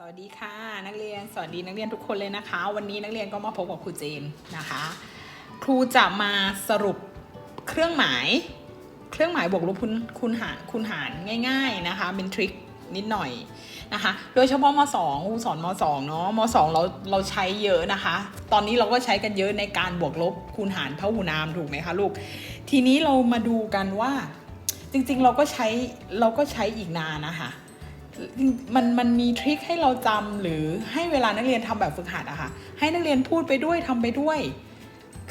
สวัสดีค่ะนักเรียนสวัสดีนักเรียนทุกคนเลยนะคะ วันนี้นักเรียนก็มาพบกับครูเจนนะคะ ครูจะมาสรุปเครื่องหมาย เครื่องหมายบวกลบคูณคูณหารคูณหารง่าย ๆนะคะ เป็นทริคนิดหน่อยนะคะ โดยเฉพาะมสองครูสอนมสองเนาะมสองเราเราใช้เยอะนะคะ ตอนนี้เราก็ใช้กันเยอะในการบวกลบคูณหารพหูนามถูกไหมคะลูก ทีนี้เรามาดูกันว่าจริงๆเราก็ใช้เราก็ใช้อีกนานนะคะ มันมันมีทริคให้เราจำหรือให้เวลานักเรียนทำแบบฝึกหัดอะค่ะให้นักเรียนพูดไปด้วยทำไปด้วย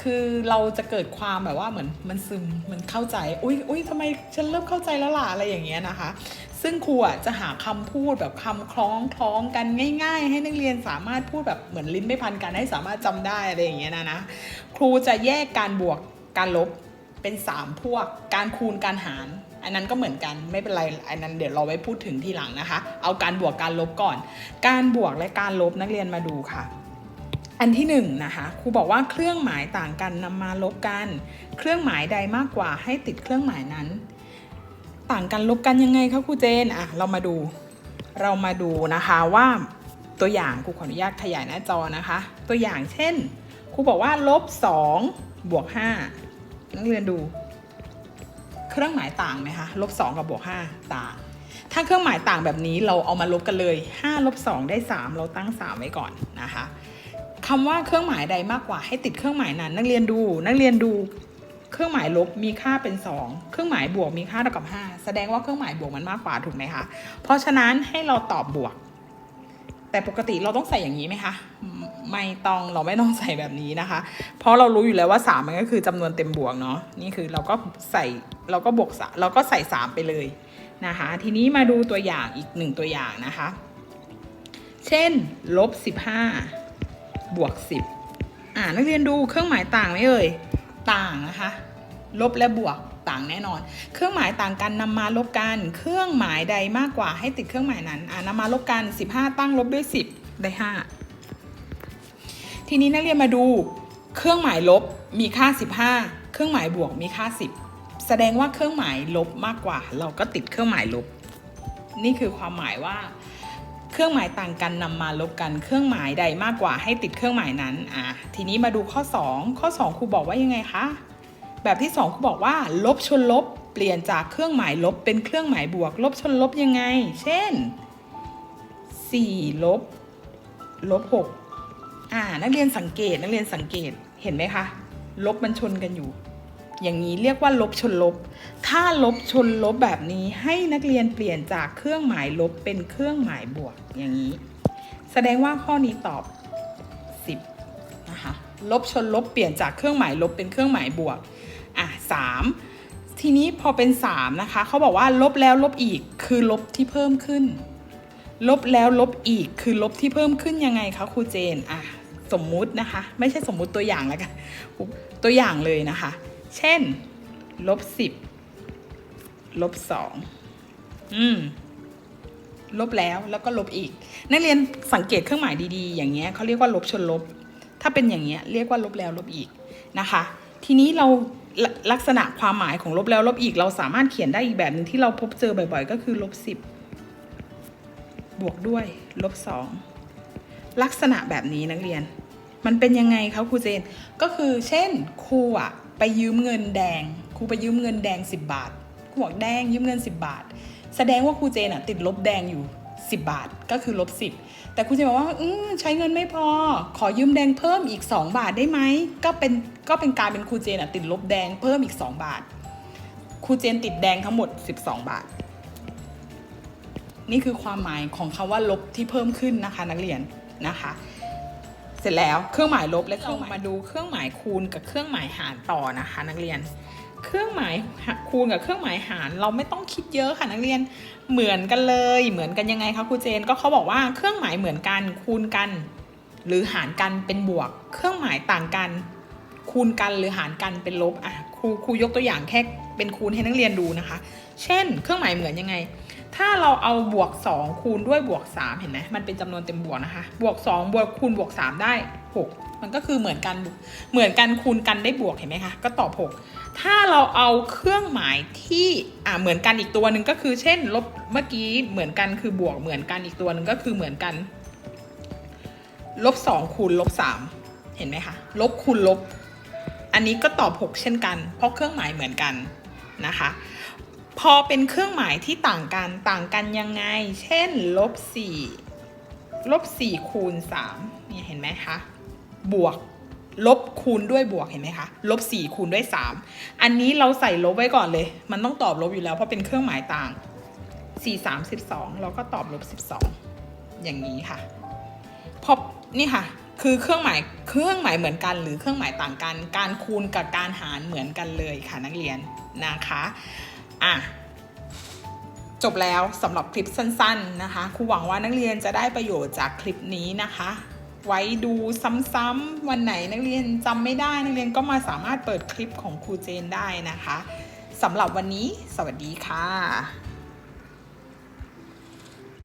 คือเราจะเกิดความแบบว่าเหมือนมันซึมมันเข้าใจอุ้ยอุ้ยทำไมฉันเริ่มเข้าใจแล้วล่ะอะไรอย่างเงี้ยนะคะ ซึ่งครูอะจะหาคำพูดแบบคำคล้องคล้องกันง่าย ๆ ให้นักเรียนสามารถพูดแบบเหมือนลิ้นไม่พันกันให้สามารถจำได้อะไรอย่างเงี้ยนะนะครูจะแยกการบวกการลบเป็นสามพวก การคูณการหาร อันนั้นก็เหมือนกันไม่เป็นไรอันนั้นเดี๋ยวเราไว้พูดถึงทีหลังนะคะ เอาการบวกการลบก่อน การบวกและการลบนักเรียนมาดูค่ะ อันที่หนึ่งนะคะครูบอกว่าเครื่องหมายต่างกันนำมาลบกัน เครื่องหมายใดมากกว่าให้ติดเครื่องหมายนั้น ต่างกันลบกันยังไงคะครูเจนอะเรามาดู เรามาดูนะคะว่าตัวอย่างครูขออนุญาตขยายหน้าจอนะคะ ตัวอย่างเช่นครูบอกว่าลบ2บวก5นักเรียนดู เครื่องหมายต่างไหมคะลบ2กับบวก5ต่าง ถ้าเครื่องหมายต่างแบบนี้เราเอามาลบกันเลย5ลบ2ได้ 3 เราตั้ง 3 ไว้ก่อนนะคะคำว่าเครื่องหมายใดมากกว่าให้ติดเครื่องหมายนั้น นักเรียนดูนักเรียนดู เครื่องหมายลบมีค่าเป็น 2 เครื่องหมายบวกมีค่าเท่ากับ 5 แสดงว่าเครื่องหมายบวกมันมากกว่าถูกไหมคะเพราะฉะนั้นให้เราตอบบวก แต่ปกติเราต้องใส่อย่างนี้ไหมคะ ไม่ต้องเราไม่ต้องใส่แบบนี้นะคะ เพราะเรารู้อยู่แล้วว่า 3 มันก็คือจำนวนเต็มบวกเนาะนี่คือเราก็ใส่เราก็บวกสามเราก็ใส่ 3 ไปเลยนะคะ ทีนี้มาดูตัวอย่างอีกหนึ่งตัวอย่างนะคะ เช่นลบ15 บวก 10อ่านักเรียนดูเครื่องหมายต่างไหมเอ่ยต่างนะคะ ลบและบวก ต่างแน่นอน เครื่องหมายต่างกันนำมาลบกัน เครื่องหมายใดมากกว่าให้ติดเครื่องหมายนั้นอ่านำมาลบกัน 15 ตั้งลบด้วย 10 ได้ 5 ทีนี้นักเรียนมาดู เครื่องหมายลบมีค่า 15 เครื่องหมายบวกมีค่า 10 แสดงว่าเครื่องหมายลบมากกว่า เราก็ติดเครื่องหมายลบ นี่คือความหมายว่าเครื่องหมายต่างกันนำมาลบกัน เครื่องหมายใดมากกว่าให้ติดเครื่องหมายนั้น อะ ทีนี้มาดูข้อ 2 ข้อ 2ครูบอกว่ายังไงคะ แบบที่2ครูบอกว่า ลบชนลบ เปลี่ยนจากเครื่องหมายลบเป็นเครื่องหมายบวก ลบชนลบยังไง เช่น4ลบลบ6อ่า นักเรียนสังเกตนักเรียนสังเกตเห็นไหมคะ ลบมันชนกันอยู่ อย่างนี้เรียกว่าลบชนลบ ถ้าลบชนลบแบบนี้ให้นักเรียนเปลี่ยนจากเครื่องหมายลบเป็นเครื่องหมายบวกอย่างนี้ แสดงว่าข้อนี้ตอบ 10 นะคะ ลบชนลบเปลี่ยนจากเครื่องหมายลบเป็นเครื่องหมายบวก อะสามทีนี้พอเป็น 3 นะคะเขาบอกว่าลบแล้วลบอีกคือลบที่เพิ่มขึ้น ลบแล้วลบอีกคือลบที่เพิ่มขึ้นยังไงคะครูเจนอะสมมุตินะคะ ไม่ใช่สมมุติตัวอย่างแล้วกันตัวอย่างเลยนะคะ เช่นลบสิบลบสองอืมลบแล้วแล้วก็ลบอีก นักเรียนสังเกตเครื่องหมายดีๆ อย่างเงี้ยเขาเรียกว่าลบชนลบ ถ้าเป็นอย่างเงี้ยเรียกว่าลบแล้วลบอีกนะคะ ทีนี้เรา ลักษณะความหมายของลบแล้วลบอีกเราสามารถเขียนได้อีกแบบหนึงที่เราพบเจอบ่อย ๆ ก็คือลบสิบบวกด้วยลบสองลักษณะแบบนี้นักเรียน มันเป็นยังไงคะครูเจน ก็คือเช่นครูอะไปยืมเงินแดงครูไปยืมเงินแดง 10 บาทครูบอกแดงยืมเงิน 10 บาท แสดงว่าครูเจนอะติดลบแดงอยู่ 10 บาทก็คือลบ 10 แต่ครูเจนบอกว่าอืใช้เงินไม่พอ ขอยืมแดงเพิ่มอีก 2 บาทได้ไหมก็เป็นก็เป็นการเป็นครูเจนอะติดลบแดงเพิ่มอีก 2 บาทครูเจนติดแดงทั้งหมด 12 บาท นี่คือความหมายของคำว่าลบที่เพิ่มขึ้นนะคะนักเรียนนะคะเสร็จแล้วเครื่องหมายลบและเครื่องมามาดูเครื่องหมายคูณกับเครื่องหมายหารต่อนะคะ นักเรียน เครื่องหมายคูณกับเครื่องหมายหาร เราไม่ต้องคิดเยอะค่ะนักเรียนเหมือนกันเลย เหมือนกันยังไงคะครูเจนก็เขาบอกว่าเครื่องหมายเหมือนกันคูณกัน หรือหารกันเป็นบวก เครื่องหมายต่างกัน คูณกันหรือหารกันเป็นลบอะครูครูยกตัวอย่างแค่เป็นคูณให้นักเรียนดูนะคะ เช่น เครื่องหมายเหมือนยังไง ถ้าเราเอาบวก 2 คูณด้วยบวก 3 เห็นไหมมันเป็นจำนวนเต็มบวกนะคะ บวก 2 บวกคูณบวก 3 ได้ 6 มันก็คือเหมือนกันเหมือนกันคูณกันได้บวกเห็นไหมคะ ก็ตอบหกถ้าเราเอาเครื่องหมายที่อ่าเหมือนกันอีกตัวหนึ่งก็คือ เช่น ลบเมื่อกี้เหมือนกันคือบวกเหมือนกันอีกตัวหนึ่งก็คือเหมือนกันลบสองคูณลบสามเห็นไหมคะลบคูณลบ อันนี้ก็ตอบ 6 เช่นกัน เพราะเครื่องหมายเหมือนกันนะคะ พอเป็นเครื่องหมายที่ต่างกันต่างกันยังไง เช่นลบ4ลบ4คูณ3นี่เห็นไหมคะ บวกลบคูณด้วยบวกเห็นไหมคะลบ4คูณด้วย 3 อันนี้เราใส่ลบไว้ก่อนเลย มันต้องตอบลบอยู่แล้วเพราะเป็นเครื่องหมายต่าง 4 3 12เราก็ตอบลบ 12 อย่างนี้ค่ะพอนี่ค่ะ คือเครื่องหมายเครื่องหมายเหมือนกัน หรือเครื่องหมายต่างกัน การคูณกับการหารเหมือนกันเลยค่ะนักเรียนนะคะอะจบแล้วสำหรับคลิปสั้น ๆนะคะครูหวังว่านักเรียนจะได้ประโยชน์จากคลิปนี้นะคะ ไว้ดูซ้ำๆวันไหนนักเรียนจำไม่ได้นักเรียนก็มาสามารถเปิดคลิปของครูเจนได้นะคะสำหรับวันนี้ สวัสดีค่ะ